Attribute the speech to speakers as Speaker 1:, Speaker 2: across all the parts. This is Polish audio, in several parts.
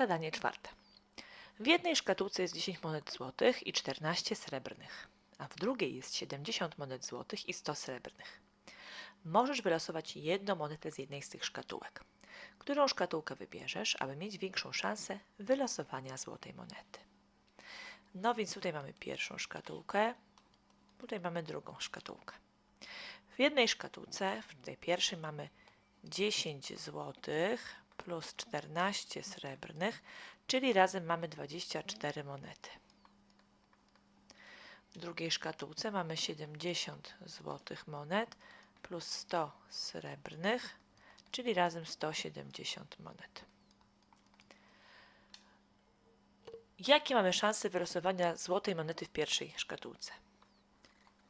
Speaker 1: Zadanie czwarte. W jednej szkatułce jest 10 monet złotych i 14 srebrnych, a w drugiej jest 70 monet złotych i 100 srebrnych. Możesz wylosować jedną monetę z jednej z tych szkatułek. Którą szkatułkę wybierzesz, aby mieć większą szansę wylosowania złotej monety? No więc tutaj mamy pierwszą szkatułkę, tutaj mamy drugą szkatułkę. W jednej szkatułce, w tej pierwszej mamy 10 złotych plus 14 srebrnych, czyli razem mamy 24 monety. W drugiej szkatułce mamy 70 złotych monet plus 100 srebrnych, czyli razem 170 monet. Jakie mamy szanse wylosowania złotej monety w pierwszej szkatułce?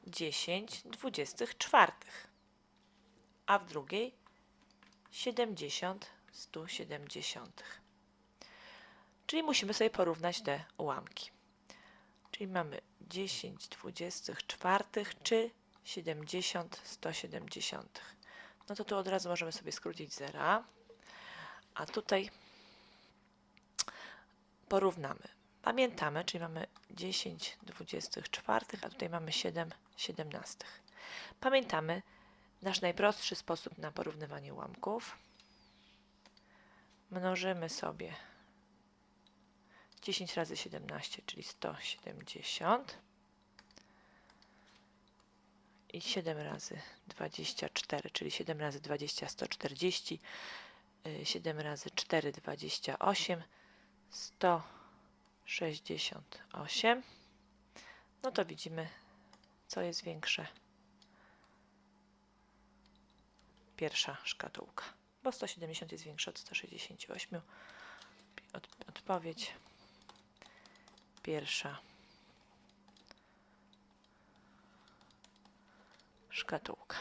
Speaker 1: 10 24, a w drugiej 70 170. Czyli musimy sobie porównać te ułamki. Czyli mamy 10 24 czy 70 170. No to tu od razu możemy sobie skrócić zera. A tutaj porównamy. Pamiętamy, czyli mamy 10 24, a tutaj mamy 7 17. Pamiętamy nasz najprostszy sposób na porównywanie ułamków. Mnożymy sobie 10 razy 17, czyli 170 i 7 razy 24, czyli 7 razy 20, 140, 7 razy 4, 28, 168. No to widzimy, co jest większe. Pierwsza szkatułka, bo 170 jest większe od 168. Od, odpowiedź pierwsza szkatułka.